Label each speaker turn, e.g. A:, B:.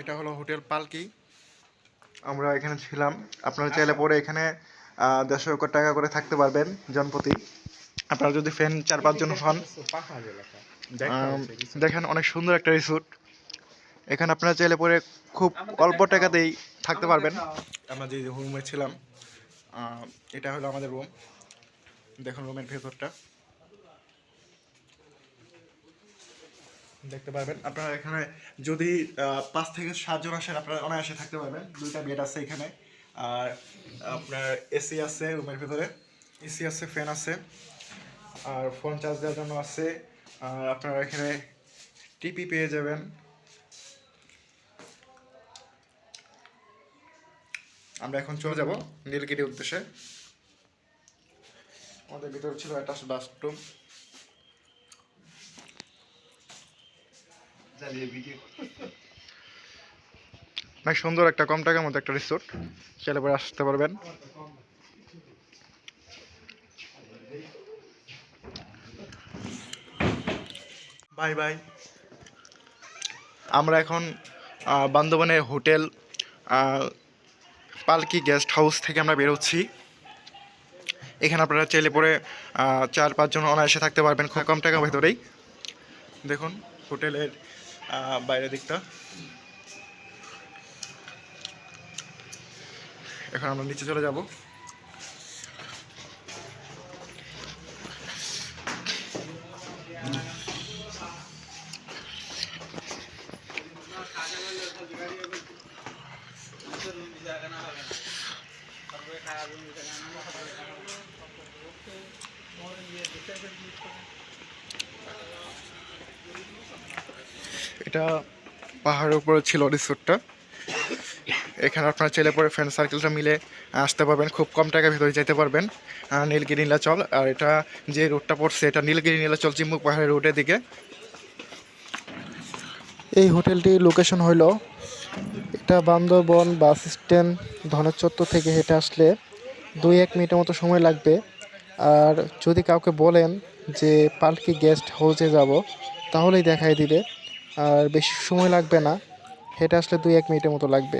A: এটা হলো হোটেল পালকি। আমরা এখানে ছিলাম। আপনারা চাইলে পরে এখানে দেড়শো একর টাকা করে থাকতে পারবেন জনপ্রতি। আপনারা যদি ফ্যান চার পাঁচজন হন দেখেন অনেক সুন্দর একটা রিসোর্ট। এখানে আপনারা চাইলে পরে খুব অল্প টাকাতেই থাকতে পারবেন। আমরা যে রুমে ছিলাম এটা হলো আমাদের রুম। দেখুন রুমের ভেতরটা। দেখতে পারবেন। আপনারা এখানে যদি পাঁচ থেকে সাতজন আসেন, আপনারা অনায়াসে থাকতে পারবেন। দুইটা বেড আছে এখানে। আর আপনার এসি আছে রুমের ভিতরে। এসি আছে ফ্যান আছে। আর ফোন চার্জ দেওয়ার জন্য আছে। আর আপনারা এখানে টিপি পেয়ে যাবেন। আমরা এখন চলে যাব নীলগিরি উদ্দেশ্যে। আমাদের ভিতরে ছিল একটা বাথরুম অনেক সুন্দর একটা কম টাকার মধ্যে একটা রিসোর্ট চাইলে পরে আসতে পারবেন। Bye bye. আমরা এখন আহ, বান্দরবনের হোটেল পালকি গেস্ট হাউস থেকে আমরা বেরোচ্ছি এখানে আপনারা চাইলে পরে চার পাঁচজন অনায়াসে থাকতে পারবেন খুব কম টাকার ভেতরেই। দেখুন হোটেলের বাইরের দিকটা। এখন আমরা নিচে চলে যাব। এটা পাহাড়ের উপরে ছিল রিসোর্টটা এখানে আপনারা চাইলে পরে ফ্রেন্ড সার্কেলটা মিলে আসতে পারবেন, খুব কম টাকার ভিতরে যেতে পারবেন। নীলগিরি, নীলাচল। আর এটা যে রোডটা পড়ছে, এটা নীলগিরি, নীলাচল চিম্বুক পাহাড়ের রোডের দিকে।
B: এই হোটেলটির লোকেশন হইল এটা বান্দরবন বাস স্ট্যান্ড ধনের চত্বর থেকে হেঁটে আসলে দুই, এক মিনিটের মতো সময় লাগবে। আর যদি কাউকে বলেন যে পালকি গেস্ট হাউসে যাব, তাহলেই দেখাই দিবে। আর বেশি সময় লাগবে না। হেঁটে আসলে দুই এক মিনিটের মতো লাগবে।